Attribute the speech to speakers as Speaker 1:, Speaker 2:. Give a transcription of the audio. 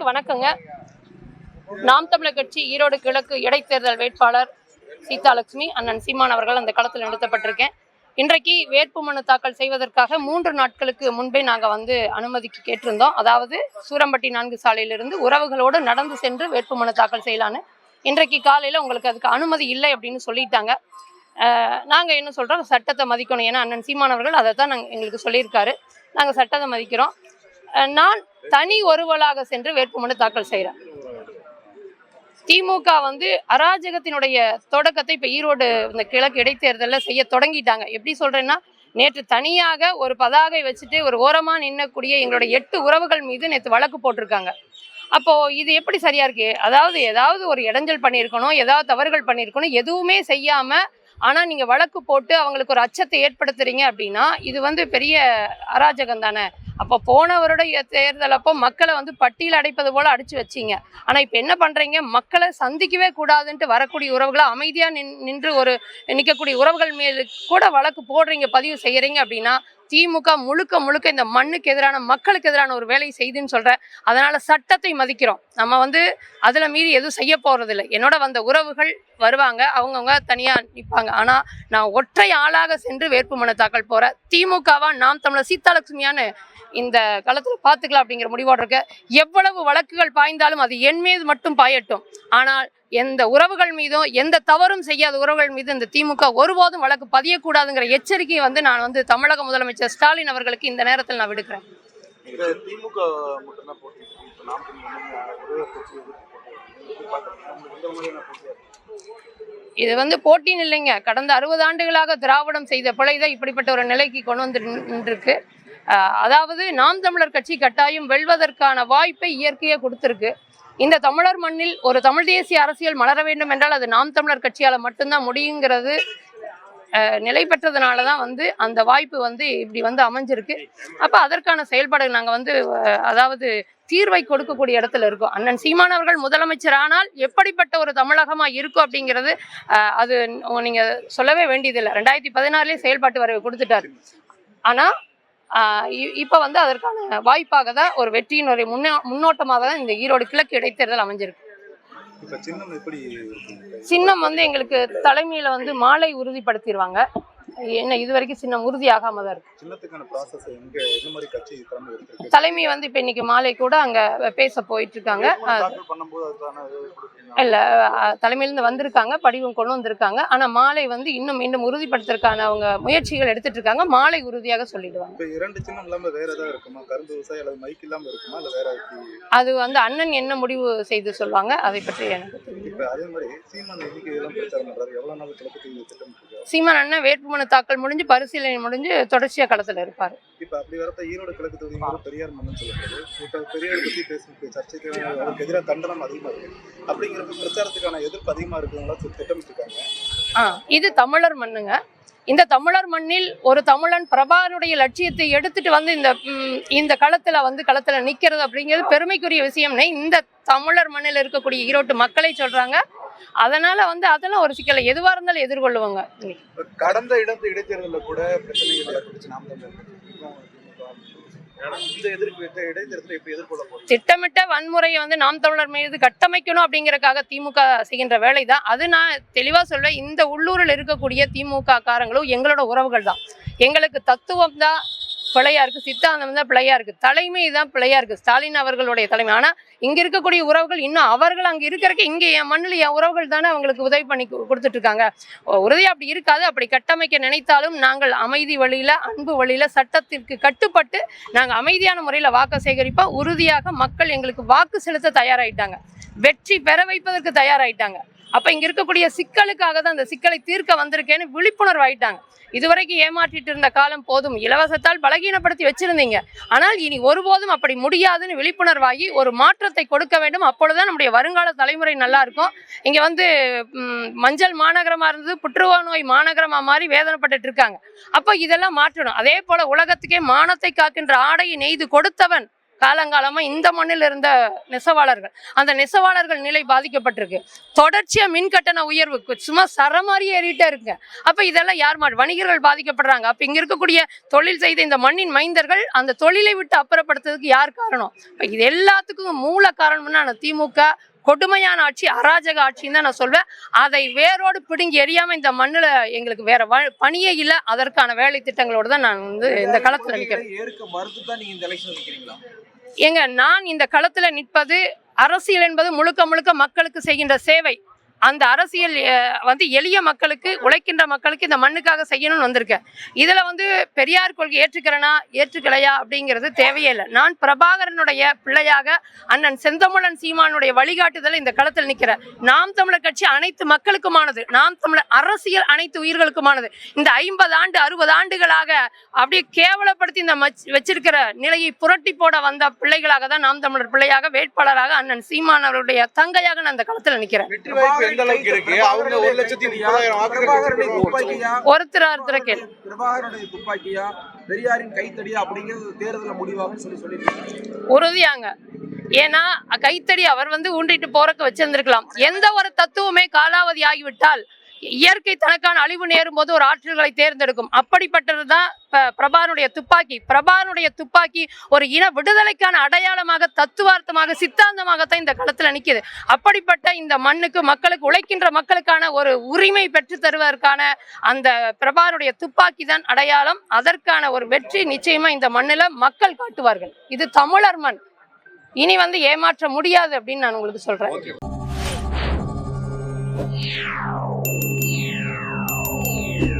Speaker 1: அனைவருக்கும் வணக்கங்க. நாம் தமிழர் கட்சி ஈரோடு கிழக்கு இடைத்தேர்தல் வேட்பாளர் சீதாலட்சுமி அண்ணன் சீமான் அவர்கள் அந்த களத்தில் நிறுத்தப்பட்டிருக்கேன். இன்றைக்கு வேட்புமனு தாக்கல் செய்வதற்காக மூன்று நாட்களுக்கு முன்பே நாங்கள் வந்து அனுமதிக்கு கேட்டிருந்தோம். அதாவது சூரம்பட்டி நான்கு சாலையிலிருந்து உறவுகளோடு நடந்து சென்று வேட்புமனு தாக்கல் செய்யலான்னு. இன்றைக்கு காலையில் உங்களுக்கு அதுக்கு அனுமதி இல்லை அப்படின்னு சொல்லிட்டாங்க. நாங்கள் என்ன சொல்கிறோம் சட்டத்தை மதிக்கணும். ஏன்னா அண்ணன் சீமானவர்கள் அதை தான் நாங்கள் எங்களுக்கு சொல்லியிருக்காரு. நாங்கள் சட்டத்தை மதிக்கிறோம். நான் தனி ஒருவலாக சென்று வேட்புமனு தாக்கல் செய்கிறேன் திமுக வந்து அராஜகத்தினுடைய தொடக்கத்தை இப்போ ஈரோடு இந்த கிழக்கு இடைத்தேர்தலில் செய்ய தொடங்கிட்டாங்க. எப்படி சொல்கிறேன்னா நேற்று தனியாக ஒரு பதாகை வச்சுட்டு ஒரு ஓரமாக நின்னக்கூடிய எங்களுடைய எட்டு உறவுகள் மீது நேற்று வழக்கு போட்டிருக்காங்க. அப்போ இது எப்படி சரியா இருக்கு? அதாவது ஏதாவது ஒரு இடைஞ்சல் பண்ணியிருக்கணும் ஏதாவது தவறுகள் பண்ணியிருக்கணும் எதுவுமே செய்யாம ஆனா நீங்க வழக்கு போட்டு அவங்களுக்கு ஒரு அச்சத்தை ஏற்படுத்துறீங்க அப்படின்னா இது வந்து பெரிய அராஜகம் தானே அப்போ போனவருடைய தேர்தல் அப்போ மக்களை வந்து பட்டியல் அடைப்பது போல அடிச்சு வச்சீங்க. ஆனால் இப்போ என்ன பண்ணுறீங்க மக்களை சந்திக்கவே கூடாதுன்ட்டு வரக்கூடிய உறவுகளை அமைதியாக நின் நின்று ஒரு நிற்கக்கூடிய உறவுகள் மேல் கூட வழக்கு போடுறீங்க பதிவு செய்கிறீங்க அப்படின்னா திமுக முழுக்க முழுக்க இந்த மண்ணுக்கு எதிரான மக்களுக்கு எதிரான ஒரு வேலையை செய்துன்னு சொல்கிறேன் அதனால் சட்டத்தை மதிக்கிறோம். நம்ம வந்து அதில் மீறி எதுவும் செய்ய போகிறதில்ல இல்லை என்னோட வந்த உறவுகள் வருவாங்க அவங்கவுங்க தனியாக நிற்பாங்க ஆனால் நான் ஒற்றை ஆளாக சென்று வேட்புமனு தாக்கல் போகிறேன் திமுகவா நாம் தமிழர் சீதாலட்சுமியான்னு இந்த காலத்தில் பார்த்துக்கலாம் அப்படிங்கிற முடிவோடு இருக்க எவ்வளவு வழக்குகள் பாய்ந்தாலும் அது என் மீது மட்டும் பாயட்டும். ஆனால் எந்த உறவுகள் மீதும் எந்த தவறும் செய்யாத உறவுகள் மீது இந்த திமுக ஒருபோதும் வழக்கு பதியக்கூடாதுங்கிற எச்சரிக்கையை வந்து நான் வந்து தமிழக முதலமைச்சர் ஸ்டாலின் அவர்களுக்கு இந்த நேரத்தில் நான் விடுக்கிறேன்.
Speaker 2: திமுக?
Speaker 1: இது வந்து போட்டின்னு இல்லைங்க. கடந்த அறுபது ஆண்டுகளாக திராவிடம் செய்த பிழை தான் இப்படிப்பட்ட ஒரு நிலைக்கு கொண்டு வந்து நின்றுருக்கு. ஆஹ் அதாவது நாம் தமிழர் கட்சி கட்டாயம் வெல்வதற்கான வாய்ப்பை இயற்கையே கொடுத்துருக்கு. இந்த தமிழர் மண்ணில் ஒரு தமிழ் தேசிய அரசியல் மலர வேண்டும் என்றால் அது நாம் தமிழர் கட்சியால் மட்டும்தான் முடியுங்கிறது நிலை பெற்றதுனால தான் வந்து அந்த வாய்ப்பு வந்து இப்படி வந்து அமைஞ்சிருக்கு. அப்போ அதற்கான செயல்பாடுகள் நாங்கள் வந்து அதாவது தீர்வை கொடுக்கக்கூடிய இடத்துல இருக்கோம். அண்ணன் சீமான் அவர்கள் முதலமைச்சர் ஆனால் எப்படிப்பட்ட ஒரு தமிழகமாக இருக்கும் அப்படிங்கிறது அது நீங்கள் சொல்லவே வேண்டியதில்லை. ரெண்டாயிரத்தி பதினாலே செயல்பாட்டு வரைவு கொடுத்துட்டாரு. ஆனால் இப்ப வந்து அதற்கான வாய்ப்பாக தான் ஒரு வெற்றியின் ஒரு முன்னோ முன்னோட்டமாக தான் இந்த ஈரோடு கிழக்கு இடைத்தேர்தல் அமைஞ்சிருக்கு.
Speaker 2: சின்னம்
Speaker 1: வந்து எங்களுக்கு தலைமையில வந்து மாலை உறுதிப்படுத்திடுவாங்க என்ன இது வரைக்கும் சின்னம் உறுதியாகாம தான் இருக்கு.
Speaker 2: தலைமை
Speaker 1: வந்து இப்ப இன்னைக்கு மாலை கூட அங்க பேச போயிட்டு இருக்காங்க இல்ல தலைமையிலிருந்து வந்திருக்காங்க படிவம் கொண்டு வந்திருக்காங்க. ஆனா மாலை வந்து இன்னும் மீண்டும் உறுதிப்படுத்துறதுக்கான அவங்க முயற்சிகள் எடுத்துட்டு இருக்காங்க மாலை உறுதியாக சொல்லிடுவாங்க.
Speaker 2: இரண்டு சின்னம் இல்லாம வேற ஏதாவது இருக்குமா? கரும்பு விவசாயம் அல்லது மைக் இல்லாம இருக்குமா? இல்ல வேற
Speaker 1: அது வந்து அண்ணன் என்ன முடிவு செய்து சொல்லுவாங்க அதை பற்றி எனக்கு
Speaker 2: அதே மாதிரி சீமான்
Speaker 1: சீமான் அண்ணன் வேட்புமனு தாக்கல் முடிஞ்சு பரிசீலனை முடிஞ்சு தொடர்ச்சியா களத்துல இருப்பாரு.
Speaker 2: இப்போ அப்படி வரப்ப ஈரோடு கிழக்கு தொகுதிங்கிறது பெரியார் மன்னன் சொல்லப்படுது. இப்போ பெரியார் பத்தி பேசுறது சர்ச்சைக்கு அவருக்கு எதிராக கண்டனம் அதிகமா இருக்கு. அப்படிங்கிறப்ப பிரச்சாரத்துக்கான எதிர்ப்பு அதிகமா இருக்குங்களா திட்டமிட்டிருக்காங்க.
Speaker 1: ஆ இது தமிழர் மண்ணுங்க. இந்த தமிழர் மண்ணில் ஒரு தமிழன் பிரபானுடைய லட்சியத்தை எடுத்துட்டு வந்து இந்த இந்த களத்துல வந்து களத்துல நிக்கிறது அப்படிங்கிறது பெருமைக்குரிய விஷயம்னே இந்த தமிழர் மண்ணில் இருக்கக்கூடிய ஈரோட்டு மக்களை சொல்றாங்க. அதனால வந்து அதெல்லாம் ஒரு சிக்கலை. எதுவா இருந்தாலும் எதிர்கொள்ளுவாங்க.
Speaker 2: கடந்த இடத்து இடைத்தேர்தலில் கூட
Speaker 1: திட்டமிட்ட வன்முறையை வந்து நாம் தமிழர் மீது கட்டமைக்கணும் அப்படிங்கறக்காக திமுக செய்கின்ற வேலை தான் அது நான் தெளிவா சொல்வேன் இந்த உள்ளூரில் இருக்கக்கூடிய திமுக காரங்களும் எங்களோட உறவுகள் தான் எங்களுக்கு தத்துவம் தான் பிழையா இருக்கு சித்தாந்தம் தான் பிழையா இருக்கு. தலைமை தான் பிழையா இருக்கு. ஸ்டாலின் அவர்களுடைய தலைமை. ஆனா இங்க இருக்கக்கூடிய உறவுகள் இன்னும் அவர்கள் அங்க இருக்கிறக்கு இங்க என் மண்ணில் என் உறவுகள் தானே அவங்களுக்கு உதவி பண்ணி கொடுத்துட்டு இருக்காங்க உறுதி அப்படி இருக்காது. அப்படி கட்டமைக்க நினைத்தாலும் நாங்கள் அமைதி வழியில அன்பு வழியில சட்டத்திற்கு கட்டுப்பட்டு நாங்கள் அமைதியான முறையில வாக்கு சேகரிப்போம் உறுதியாக மக்கள் எங்களுக்கு வாக்கு செலுத்த தயாராயிட்டாங்க. வெற்றி பெற வைப்பதற்கு தயாராயிட்டாங்க. அப்போ இங்கே இருக்கக்கூடிய சிக்கலுக்காக தான் அந்த சிக்கலை தீர்க்க வந்திருக்கேன்னு விழிப்புணர்வு ஆயிட்டாங்க. இதுவரைக்கும் ஏமாற்றிட்டு இருந்த காலம் போதும். இலவசத்தால் பலகீனப்படுத்தி வச்சிருந்தீங்க. ஆனால் இனி ஒருபோதும் அப்படி முடியாதுன்னு விழிப்புணர்வாகி ஒரு மாற்றத்தை கொடுக்க வேண்டும். அப்பொழுதுதான் நம்முடைய வருங்கால தலைமுறை நல்லா இருக்கும். இங்கே வந்து மஞ்சள் மாநகரமாக இருந்தது புற்றுநோய் நோய் மாநகரமாக மாறி வேதனைப்பட்டுட்டு இருக்காங்க. அப்போ இதெல்லாம் மாற்றணும். அதே போல உலகத்துக்கே மானத்தை காக்கின்ற ஆடையை நெய்து கொடுத்தவன் காலங்காலமாக இந்த மண்ணில் இருந்த நெசவாளர்கள் அந்த நெசவாளர்கள் நிலை பாதிக்கப்பட்டிருக்கு. தொடர்ச்சியாக மின் கட்டண உயர்வுக்கு சும்மா சரமாரி ஏறிட்டே இருக்குங்க அப்போ இதெல்லாம் யார் மா வணிகர்கள் பாதிக்கப்படுறாங்க. அப்போ இங்கே இருக்கக்கூடிய தொழில் செய்த இந்த மண்ணின் மைந்தர்கள் அந்த தொழிலை விட்டு அப்புறப்படுத்துறதுக்கு யார் காரணம்? இது எல்லாத்துக்கும் மூல காரணம்னா நான் திமுக கொடுமையான ஆட்சி அராஜக ஆட்சின்னு தான் நான் சொல்வேன். அதை வேரோடு பிடுங்கி எரியாம இந்த மண்ணுல எங்களுக்கு வேற பணியே இல்லை. அதற்கான வேலை திட்டங்களோடு தான் நான் வந்து இந்த களத்துல
Speaker 3: நிக்கிறீங்களா?
Speaker 1: ஏங்க நான் இந்த களத்துல நிற்பது அரசியல் என்பது முழுக்க முழுக்க மக்களுக்கு செய்கின்ற சேவை. அந்த அரசியல் வந்து எளிய மக்களுக்கு உழைக்கின்ற மக்களுக்கு இந்த மண்ணுக்காக செய்யணும்னு வந்திருக்கேன் இதுல வந்து பெரியார் கொள்கை ஏற்றுக்கிறேனா ஏற்றுக்கலையா அப்படிங்கிறது தேவையே இல்லை. நான் பிரபாகரனுடைய பிள்ளையாக அண்ணன் செந்தமிழன் சீமானுடைய வழிகாட்டுதல் இந்த களத்தில் நிற்கிறேன். நாம் தமிழர் கட்சி அனைத்து மக்களுக்குமானது. நாம் தமிழர் அரசியல் அனைத்து உயிர்களுக்குமானது. இந்த ஐம்பது ஆண்டு அறுபது ஆண்டுகளாக அப்படியே கேவலப்படுத்தி இந்த மச்- வச்சிருக்கிற நிலையை புரட்டி போட வந்த பிள்ளைகளாக தான் நாம் தமிழர் பிள்ளையாக வேட்பாளராக அண்ணன் சீமான் அவருடைய தங்கையாக நான் அந்த களத்தில் நிற்கிறேன்.
Speaker 4: எந்த அளவுக்கு இருக்கு. அவங்க ஒரு லட்சத்தி முப்பதாயிரம் வாக்குகள்
Speaker 3: பிரபாகரனுடைய
Speaker 4: பெற்றிருக்காங்க.
Speaker 3: துப்பாக்கியா?
Speaker 1: ஒருத்தர் ஒருத்தர கேள்.
Speaker 3: பிரபாகரனுடைய துப்பாக்கியா? பெரியாரின் கைத்தடியா? அப்படிங்கிறது தேர்தல முடிவாகும்னு சொல்லி சொல்லியிருக்காங்க.
Speaker 1: உறுதியாங்க. ஏன்னா கைத்தடி அவர் வந்து ஊண்டிட்டு போறக்கு வச்சிருந்திருக்கலாம். எந்த ஒரு தத்துவமே காலாவதி ஆகிவிட்டால் இயற்கை தனக்கான அழிவு நேரும் போது ஒரு ஆற்றல்களை தேர்ந்தெடுக்கும். அப்படிப்பட்டதுதான் பிரபானுடைய துப்பாக்கி. பிரபானுடைய துப்பாக்கி ஒரு இன விடுதலைக்கான அடையாளமாக தத்துவார்த்தமாக சித்தாந்தமாகத்தான் இந்த களத்தில் நிக்குது. அப்படிப்பட்ட இந்த மண்ணுக்கு மக்களுக்கு உழைக்கின்ற மக்களுக்கான ஒரு உரிமை பெற்று தருவதற்கான அந்த பிரபானுடைய துப்பாக்கி தான் அடையாளம். அதற்கான ஒரு வெற்றி நிச்சயமா இந்த மண்ணுல மக்கள் காட்டுவார்கள். இது தமிழர் மண். இனி வந்து ஏமாற்ற முடியாது அப்படின்னு நான் உங்களுக்கு சொல்றேன்.